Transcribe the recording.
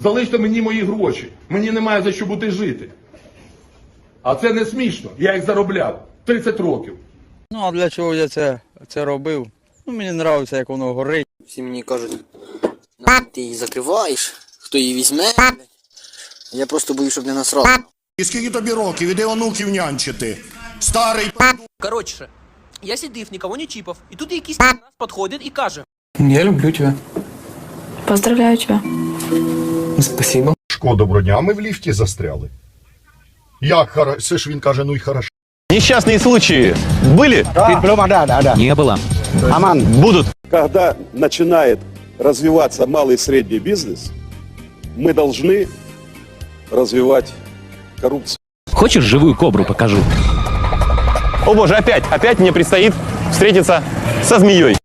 Залиште мені мої гроші. Мені немає за що бути жити. А це не смішно. Я їх заробляв 30 років. Ну а для чого я це, це робив? Ну мені подобається, як воно горить. Всі мені кажуть, «На, ти її закриваєш, хто її візьме. Я просто боюсь, щоб не насрали. І скільки тобі років, іди онуків нянчити. Старий Коротше, я сидів, нікого не чіпав, і тут якийсь раз підходить і каже: Я люблю тебя. Поздравляю тебя. Спасибо. Шкода, доброго дня, а ми в ліфті застряли. Як хорошо, це ж він каже, ну й хорошо. Несчастные случаи были? Не было. Будут. Когда начинает развиваться малый и средний бизнес, мы должны развивать коррупцию. Хочешь живую кобру покажу? О боже, опять, опять мне предстоит встретиться со змеей.